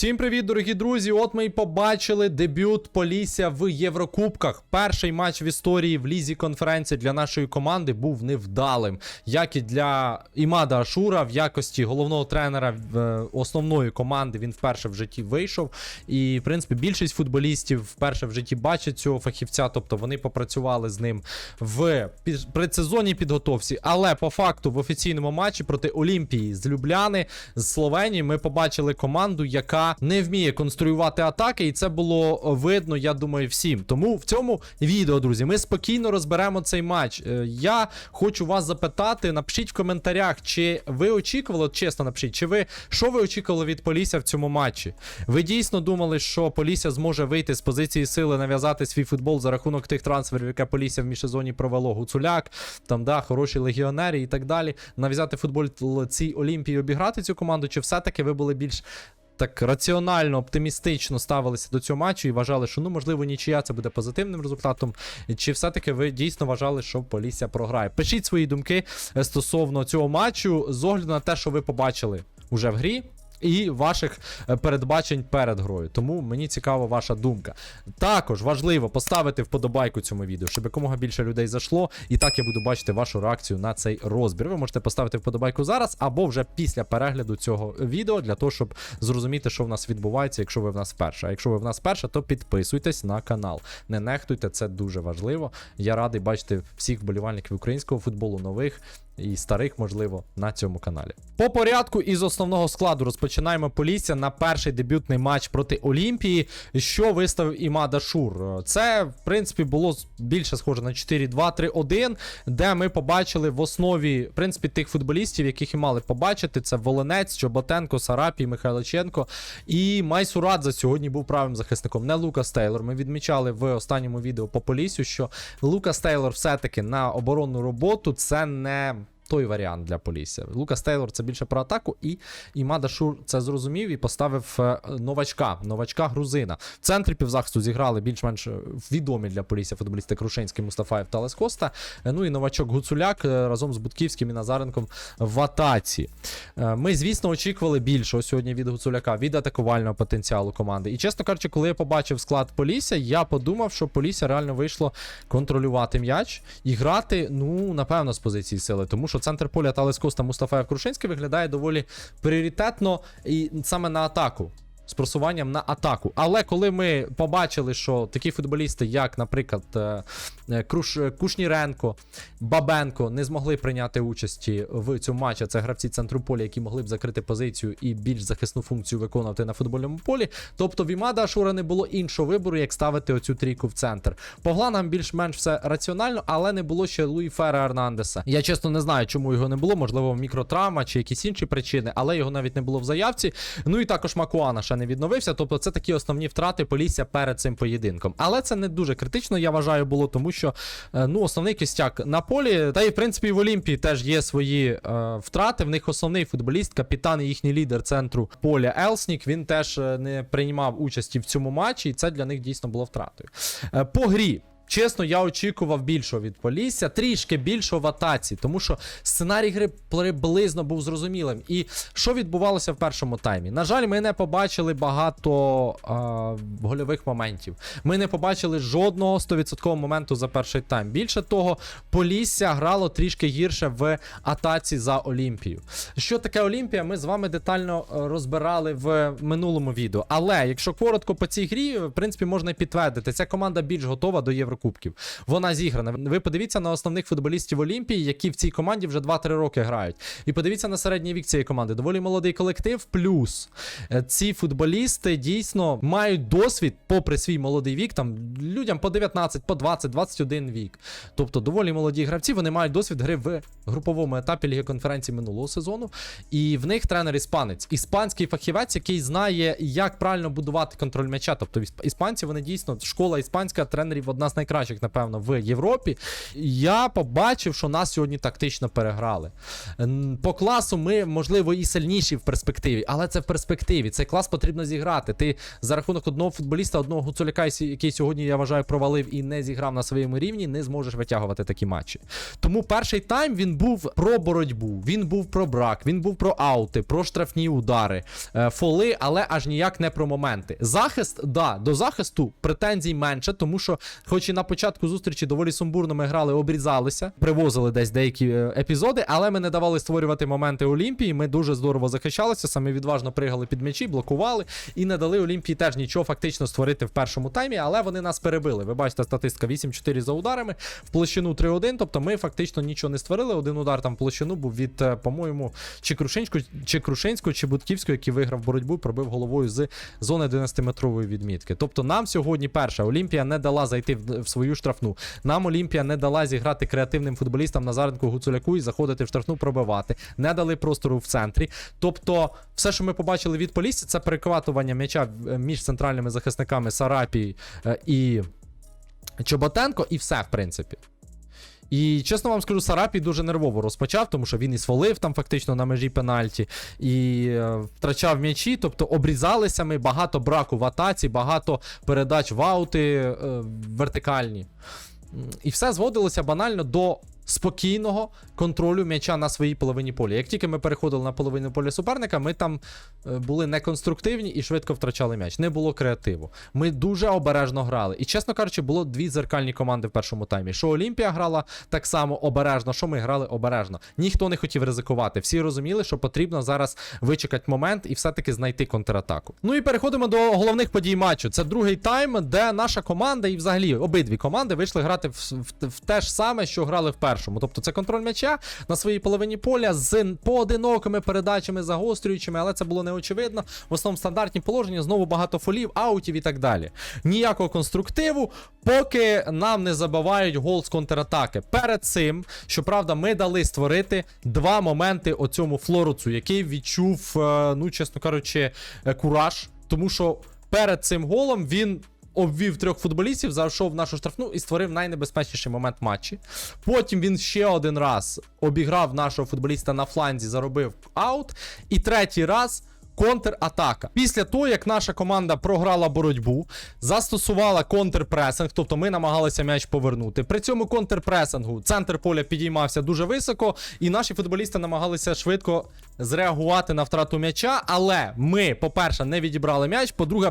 Всім привіт, дорогі друзі! От ми і побачили дебют Полісся в Єврокубках. Перший матч в історії в лізі конференції для нашої команди був невдалим, як і для Імада Ашура в якості головного тренера е, основної команди. Він вперше в житті вийшов. І, в принципі, більшість футболістів вперше в житті бачать цього фахівця, тобто вони попрацювали з ним в предсезонній підготовці. Але по факту в офіційному матчі проти Олімпії з Любляни з Словенії ми побачили команду, яка не вміє конструювати атаки, і це було видно, я думаю, всім. Тому в цьому відео, друзі, ми спокійно розберемо цей матч. Е, Я хочу вас запитати, напишіть в коментарях, чи ви очікували, чесно напишіть, чи ви що ви очікували від Полісся в цьому матчі? Ви дійсно думали, що Полісся зможе вийти з позиції сили, нав'язати свій футбол за рахунок тих трансферів, яке Полісся в міжсезоні провело? Гуцуляк, там да, хороші легіонери і так далі. Нав'язати футбол цій Олімпії, обіграти цю команду, чи все-таки ви були більш так раціонально, оптимістично ставилися до цього матчу і вважали, що ну можливо нічия це буде позитивним результатом. Чи все-таки ви дійсно вважали, що Полісся програє? Пишіть свої думки е, стосовно цього матчу з огляду на те, що ви побачили уже в грі. І ваших е, передбачень перед грою. Тому мені цікава ваша думка. Також важливо поставити вподобайку цьому відео, щоб якомога більше людей зайшло. І так я буду бачити вашу реакцію на цей розбір. Ви можете поставити вподобайку зараз або вже після перегляду цього відео для того, щоб зрозуміти, що в нас відбувається, якщо ви в нас вперше. А якщо ви в нас вперше, то підписуйтесь на канал. Не нехтуйте, це дуже важливо. Я радий бачити всіх вболівальників українського футболу, нових і старих, можливо, на цьому каналі. По порядку із основного складу розпочинаємо Полісся на перший дебютний матч проти Олімпії, що виставив Імада Шур. Це, в принципі, було більше схоже на 4-2-3-1, де ми побачили в основі, в принципі, тих футболістів, яких і мали побачити. Це Волонець, Чоботенко, Сарапій, Михайличенко і Майсурадзе сьогодні був правим захисником, не Лукас Тейлор. Ми відмічали в останньому відео по Поліссю, що Лукас Тейлор все-таки на оборонну роботу це не. Той варіант для Полісся. Лукас Тейлор це більше про атаку, і Імада Шур це зрозумів і поставив е, новачка, новачка грузина. В центрі півзахисту зіграли більш-менш е, відомі для Полісся футболісти Крушенський, Мустафаєв та Лес Коста. Е, Ну і новачок Гуцуляк разом з Будківським і Назаренком в атаці. Ми, звісно, очікували більшого сьогодні від Гуцуляка, від атакувального потенціалу команди. І чесно кажучи, коли я побачив склад Полісся, я подумав, що Полісся реально вийшло контролювати м'яч і грати, ну, напевно, з позиції сили. Тому що центр поля та Лескоста Мустафаєв Крушинський виглядає доволі пріоритетно і саме на атаку. З просуванням на атаку. Але коли ми побачили, що такі футболісти, як, наприклад, е, е, Круш, е, Кушніренко, Бабенко, не змогли прийняти участі в цьому матчі, це гравці центру поля, які могли б закрити позицію і більш захисну функцію виконувати на футбольному полі. Тобто в Імада Ашура не було іншого вибору, як ставити оцю трійку в центр. По гланам більш-менш все раціонально, але не було ще Луї Фера Ернандеса. Я чесно не знаю, чому його не було, можливо, мікротравма чи якісь інші причини, але його навіть не було в заявці. Ну і також Макуана ще не відновився. Тобто це такі основні втрати Полісся перед цим поєдинком. Але це не дуже критично, я вважаю, було, тому що е, ну, основний кістяк на полі, та й в принципі в Олімпії теж є свої е, втрати. В них основний футболіст, капітан і їхній лідер центру поля Елснік. Він теж е, не приймав участі в цьому матчі, і це для них дійсно було втратою. Е, по грі. Чесно, я очікував більшого від Полісся, трішки більшого в атаці, тому що сценарій гри приблизно був зрозумілим. І що відбувалося в першому таймі? На жаль, ми не побачили багато а, гольових моментів. Ми не побачили жодного 100% моменту за перший тайм. Більше того, Полісся грало трішки гірше в атаці за Олімпію. Що таке Олімпія? Ми з вами детально е, розбирали в минулому відео. Але якщо коротко по цій грі, в принципі, можна підтвердити, ця команда більш готова до Єврокубків. Вона зіграна. Ви подивіться на основних футболістів Олімпії, які в цій команді вже 2-3 роки грають. І подивіться на середній вік цієї команди. Доволі молодий колектив. Плюс е, ці футболісти дійсно мають досвід, попри свій молодий вік, там людям по 19, по 20, 21 вік. Тобто доволі молоді гравці, вони мають досвід гри в груповому етапі Ліги конференції минулого сезону. І в них тренер іспанець. Іспанський фахівець, який знає, як правильно будувати контроль м'яча. Тобто іспанці вони дійсно школа іспанська тренерів одна з найкращих. Найкращих, напевно, в Європі. Я побачив, що нас сьогодні тактично переграли. По класу ми, можливо, і сильніші в перспективі, але це в перспективі. Цей клас потрібно зіграти. Ти за рахунок одного футболіста, одного гуцуляка, який сьогодні, я вважаю, провалив і не зіграв на своєму рівні, не зможеш витягувати такі матчі. Тому перший тайм він був про боротьбу, він був про брак, він був про аути, про штрафні удари, е, фоли, але аж ніяк не про моменти. Захист, да, до захисту претензій менше, тому що, хоч і на початку зустрічі доволі сумбурно ми грали, обрізалися, привозили десь деякі е, епізоди, але ми не давали створювати моменти Олімпії. Ми дуже здорово захищалися, самі відважно пригали під м'ячі, блокували і не дали Олімпії теж нічого фактично створити в першому таймі, але вони нас перебили. Ви бачите, статистика 8-4 за ударами, в площину 3-1. Тобто ми фактично нічого не створили. Один удар там в площину був від, е, по-моєму, чи Крушинського, чи Крушинського, чи Будківського, який виграв боротьбу, пробив головою з зони 11-метрової відмітки. Тобто нам сьогодні перша Олімпія не дала зайти в, в свою штрафну. Нам Олімпія не дала зіграти креативним футболістам Назаренку Гуцуляку і заходити в штрафну пробивати. Не дали простору в центрі. Тобто, все, що ми побачили від Полісся, це перекватування м'яча е, між центральними захисниками Сарапі е, і Чоботенко, і все, в принципі. І чесно вам скажу, Сарапій дуже нервово розпочав, тому що він і свалив там фактично на межі пенальті, і е, втрачав м'ячі, тобто обрізалися ми, багато браку в атаці, багато передач в аути е, вертикальні. І все зводилося банально до спокійного контролю м'яча на своїй половині поля. Як тільки ми переходили на половину поля суперника, ми там е, були неконструктивні і швидко втрачали м'яч. Не було креативу. Ми дуже обережно грали. І, чесно кажучи, було дві зеркальні команди в першому таймі. Що Олімпія грала так само обережно, що ми грали обережно. Ніхто не хотів ризикувати. Всі розуміли, що потрібно зараз вичекати момент і все-таки знайти контратаку. Ну і переходимо до головних подій матчу. Це другий тайм, де наша команда і взагалі обидві команди вийшли грати в, в, в те ж саме, що грали в першому. Тобто це контроль м'яча на своїй половині поля з поодинокими передачами, загострюючими, але це було неочевидно. В основному стандартні положення, знову багато фолів, аутів і так далі. Ніякого конструктиву, поки нам не забивають гол з контратаки. Перед цим, щоправда, ми дали створити два моменти оцьому Флоруцу, який відчув, е, ну, чесно кажучи, е, кураж, тому що перед цим голом він. Обвів трьох футболістів, зайшов в нашу штрафну і створив найнебезпечніший момент матчі. Потім він ще один раз обіграв нашого футболіста на фланзі, заробив аут. І третій раз контратака. Після того, як наша команда програла боротьбу, застосувала контрпресинг, тобто ми намагалися м'яч повернути. При цьому контрпресингу центр поля підіймався дуже високо, і наші футболісти намагалися швидко зреагувати на втрату м'яча. Але ми, по-перше, не відібрали м'яч, по-друге,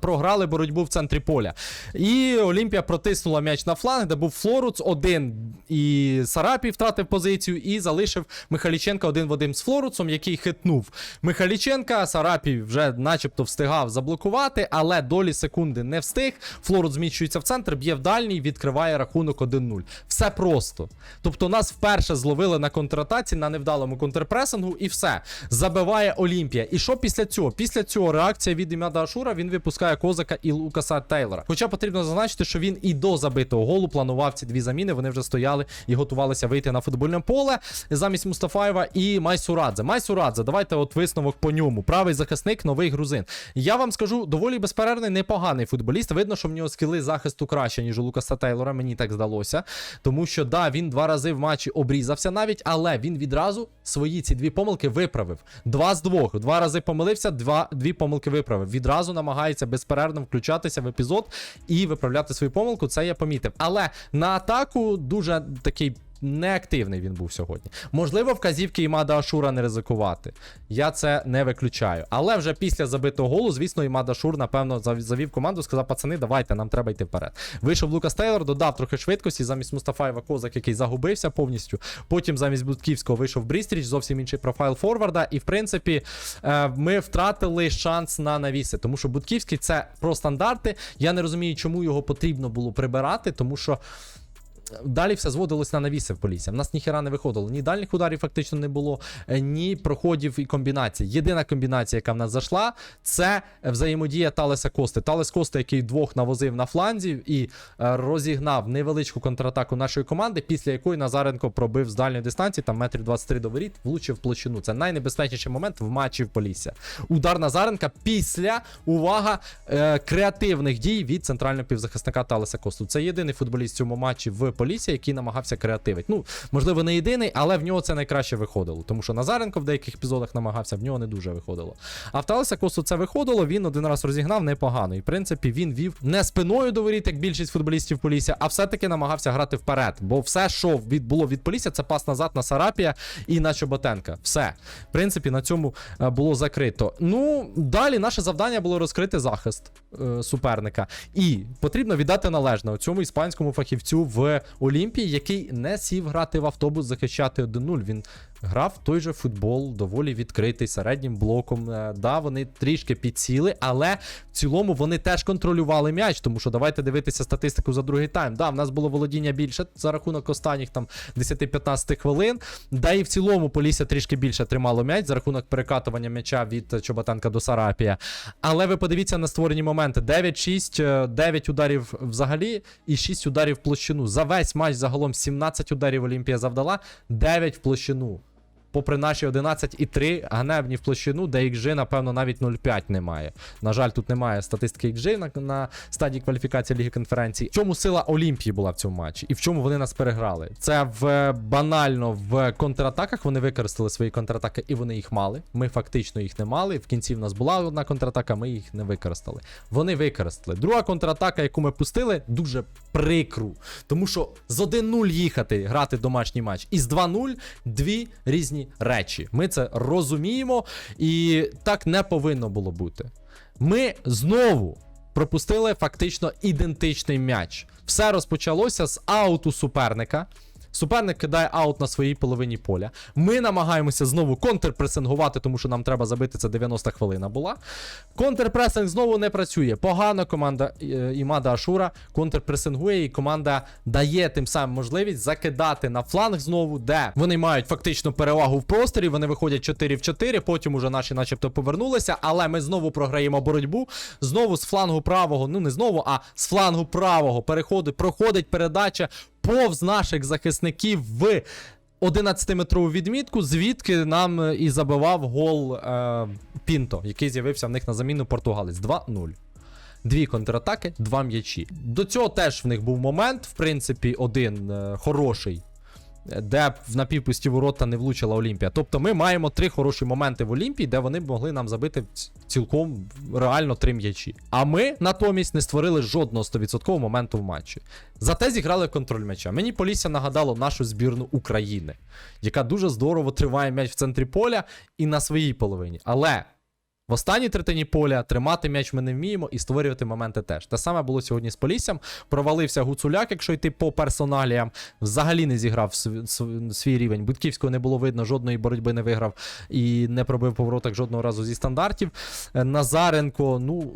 програли боротьбу в центрі поля. І Олімпія протиснула м'яч на фланг, де був Флоруц один і Сарапій втратив позицію, і залишив Михайліченка один в один з Флоруцом, який хитнув Михайліченка. Сарапій вже начебто встигав заблокувати, але долі секунди не встиг. Флоруц зміщується в центр, б'є в дальній, відкриває рахунок 1-0. Все просто. Тобто нас вперше зловили на контратаці, на невдалому контрпресингу, і все. Забиває Олімпія. І що після цього? Після цього реакція від Імяда Ашура він випускає Козака і Лукаса Тейлора. Хоча потрібно зазначити, що він і до забитого голу планував ці дві заміни. Вони вже стояли і готувалися вийти на футбольне поле замість Мустафаєва і Майсурадзе. Майсурадзе, давайте от висновок по ньому. Правий захисник, новий грузин. Я вам скажу, доволі безперервний, непоганий футболіст. Видно, що в нього скіли захисту краще, ніж у Лукаса Тейлора. Мені так здалося. Тому що да, він два рази в матчі обрізався навіть, але він відразу свої ці дві помилки виправив. Два з двох. Два рази помилився, два, дві помилки виправив. Відразу намагається безперервно включатися в епізод і виправляти свою помилку. Це я помітив. Але на атаку дуже такий. Неактивний він був сьогодні. Можливо, вказівки Імада Ашура не ризикувати. Я це не виключаю. Але вже після забитого голу, звісно, Імада Ашур, напевно, завів команду, сказав: пацани, давайте, нам треба йти вперед. Вийшов Лукас Тейлор, додав трохи швидкості замість Мустафаєва Козак, який загубився повністю. Потім замість Будківського вийшов Брістріч, зовсім інший профайл Форварда. І в принципі, е, ми втратили шанс на навіси, тому що Будківський це про стандарти. Я не розумію, чому його потрібно було прибирати, тому що. Далі все зводилось на навіси в Полісся. В нас ніхера не виходило. Ні дальніх ударів фактично не було, е, ні проходів і комбінацій. Єдина комбінація, яка в нас зайшла, це взаємодія Талеса Кости. Талес Коста, який двох навозив на фланзі і е, розігнав невеличку контратаку нашої команди, після якої Назаренко пробив з дальньої дистанції, там метрів 23 до воріт, влучив в площину. Це найнебезпечніший момент в матчі в Полісся. Удар Назаренка після увага е, креативних дій від центрального півзахисника Талеса Косту. Це єдиний футболіст в цьому матчі в Полісі, який намагався креативити. Ну, можливо, не єдиний, але в нього це найкраще виходило. Тому що Назаренко в деяких епізодах намагався, в нього не дуже виходило. А в Талеса Косту це виходило. Він один раз розігнав непогано. І в принципі він вів не спиною до як більшість футболістів Полісся, а все-таки намагався грати вперед. Бо все, що від було від Полісся, це пас назад на Сарапія і на Чоботенка. Все. В принципі, на цьому е, було закрито. Ну, далі наше завдання було розкрити захист е, суперника. І потрібно віддати належне цьому іспанському фахівцю в Олімпії, який не сів грати в автобус, захищати 1-0. Він грав той же футбол, доволі відкритий, середнім блоком. Е, Да, вони трішки підсіли, але в цілому вони теж контролювали м'яч, тому що давайте дивитися статистику за другий тайм. Да, в нас було володіння більше за рахунок останніх там 10-15 хвилин. Да, і в цілому Полісся трішки більше тримало м'яч за рахунок перекатування м'яча від е, Чоботенка до Сарапія. Але ви подивіться на створені моменти: 9-6, е, 9 ударів взагалі і 6 ударів в площину. За весь матч загалом 17 ударів Олімпія завдала, 9 в площину. Попри наші 11 і 3 ганебні в площину, де XG, напевно, навіть 0,5 немає. На жаль, тут немає статистики XG на, на стадії кваліфікації Ліги конференцій. В чому сила Олімпії була в цьому матчі? І в чому вони нас переграли? Це в банально в контратаках вони використали свої контратаки, і вони їх мали. Ми фактично їх не мали. В кінці в нас була одна контратака, ми їх не використали. Вони використали. Друга контратака, яку ми пустили, дуже прикру. Тому що з 1-0 їхати, грати домашній матч, і з 2-0 дві різні речі. Ми це розуміємо, і так не повинно було бути. Ми знову пропустили фактично ідентичний м'яч. Все розпочалося з ауту суперника. Суперник кидає аут на своїй половині поля. Ми намагаємося знову контрпресингувати, тому що нам треба забити це 90 хвилина була. Контрпресинг знову не працює. Погано команда е, Імада Ашура контрпресингує, і команда дає тим самим можливість закидати на фланг знову, де вони мають фактично перевагу в просторі. Вони виходять 4 в 4, потім уже наші, начебто, повернулися. Але ми знову програємо боротьбу. Знову з флангу правого, ну не знову, а з флангу правого переходить, проходить передача повз наших захисників в 11-метрову відмітку, звідки нам е, і забивав гол е, Пінто, який з'явився в них на заміну португалець 2-0. Дві контратаки, два м'ячі. До цього теж в них був момент, в принципі, один е, хороший. Де б в напівпусті ворота не влучила Олімпія. Тобто ми маємо три хороші моменти в Олімпії, де вони могли нам забити цілком реально три м'ячі. А ми натомість не створили жодного 100% моменту в матчі. Зате зіграли контроль м'яча. Мені Полісся нагадало нашу збірну України, яка дуже здорово триває м'яч в центрі поля і на своїй половині. Але в останній третині поля тримати м'яч ми не вміємо і створювати моменти теж. Те саме було сьогодні з Поліссям. Провалився Гуцуляк, якщо йти по персоналіям. Взагалі не зіграв св- св- свій рівень. Будківського не було видно, жодної боротьби не виграв і не пробив по воротах жодного разу зі стандартів. Е, Назаренко ну,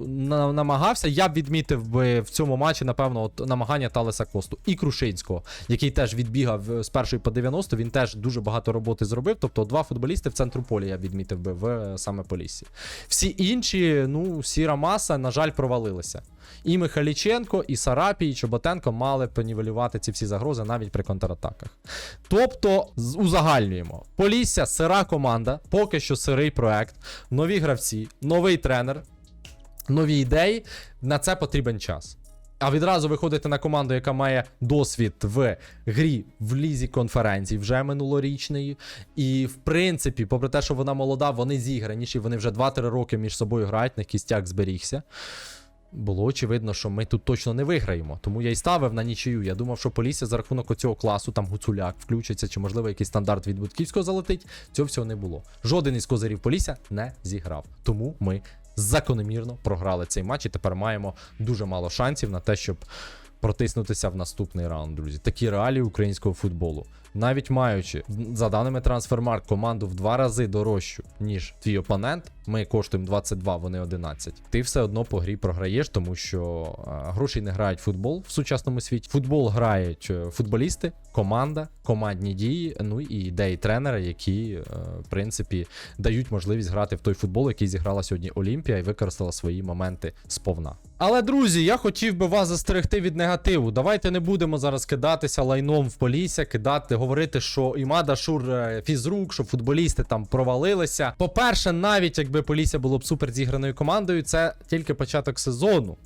намагався. Я б відмітив би в цьому матчі, напевно, от намагання Талеса Косту і Крушинського, який теж відбігав е, з першої по 90. Він теж дуже багато роботи зробив. Тобто два футболісти в центру поля я б відмітив би в е, саме Поліссі. Всі інші, ну, сіра маса, на жаль, провалилися. І Михайліченко, і Сарапій, і Чоботенко мали понівелювати ці всі загрози навіть при контратаках. Тобто, узагальнюємо. Полісся сира команда, поки що сирий проект, нові гравці, новий тренер, нові ідеї. На це потрібен час. А відразу виходити на команду, яка має досвід в грі в лізі конференцій, вже минулорічної. І в принципі, попри те, що вона молода, вони зіграніші, вони вже 2-3 роки між собою грають, на кістяк зберігся. Було очевидно, що ми тут точно не виграємо. Тому я і ставив на нічию. Я думав, що Полісся за рахунок оцього класу, там Гуцуляк включиться, чи можливо якийсь стандарт від Будківського залетить. Цього всього не було. Жоден із козирів Полісся не зіграв. Тому ми закономірно програли цей матч і тепер маємо дуже мало шансів на те, щоб протиснутися в наступний раунд, друзі. Такі реалії українського футболу. Навіть маючи, за даними Трансфермарк команду в два рази дорожчу, ніж твій опонент, Ми коштуємо 22, вони 11. Ти все одно по грі програєш, тому що е, гроші не грають в футбол в сучасному світі. Футбол грають е, футболісти, команда, командні дії, ну і ідеї тренера, які, е, в принципі, дають можливість грати в той футбол, який зіграла сьогодні Олімпія і використала свої моменти сповна. Але друзі, я хотів би вас застерегти від негативу. Давайте не будемо зараз кидатися лайном в полісся, кидати, говорити, що Імада Шур фізрук, що футболісти там провалилися. По-перше, навіть якби Полісся було б супер зіграною командою, це тільки початок сезону.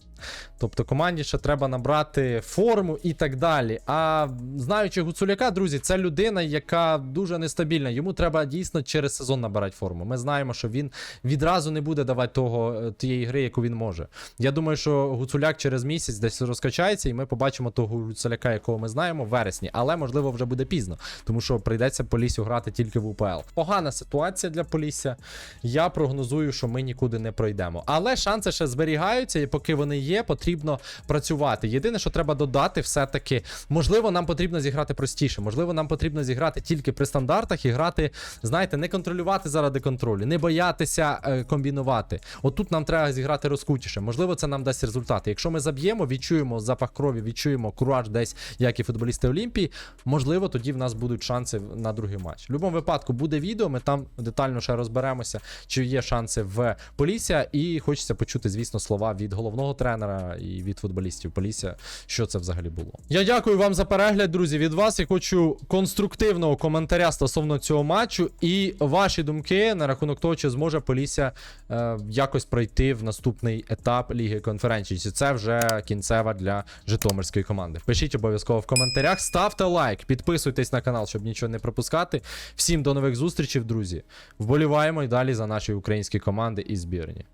Тобто команді ще треба набрати форму і так далі. А знаючи Гуцуляка, друзі, це людина, яка дуже нестабільна. Йому треба дійсно через сезон набирати форму. Ми знаємо, що він відразу не буде давати того е, тієї гри, яку він може. Я думаю, що Гуцуляк через місяць десь розкачається, і ми побачимо того Гуцуляка, якого ми знаємо, в вересні. Але можливо вже буде пізно, тому що прийдеться Поліссю грати тільки в УПЛ. Погана ситуація для Полісся. Я прогнозую, що ми нікуди не пройдемо. Але шанси ще зберігаються, і поки вони є, потрібно працювати. Єдине, що треба додати, все-таки, можливо, нам потрібно зіграти простіше. Можливо, нам потрібно зіграти тільки при стандартах і грати, знаєте, не контролювати заради контролю, не боятися е, комбінувати. Отут нам треба зіграти розкутіше. Можливо, це нам дасть результати. Якщо ми заб'ємо, відчуємо запах крові, відчуємо кураж десь, як і футболісти Олімпії. Можливо, тоді в нас будуть шанси на другий матч. В будь-якому випадку буде відео. Ми там детально ще розберемося, чи є шанси в Полісся. І хочеться почути, звісно, слова від головного тренера і від футболістів Полісся, що це взагалі було. Я дякую вам за перегляд, друзі. Від вас я хочу конструктивного коментаря стосовно цього матчу і ваші думки на рахунок того, чи зможе Полісся е, якось пройти в наступний етап Ліги конференції. Чи це вже кінцева для Житомирської команди? Пишіть обов'язково в коментарях, ставте лайк, підписуйтесь на канал, щоб нічого не пропускати. Всім до нових зустрічей, друзі. Вболіваємо і далі за наші українські команди і збірні.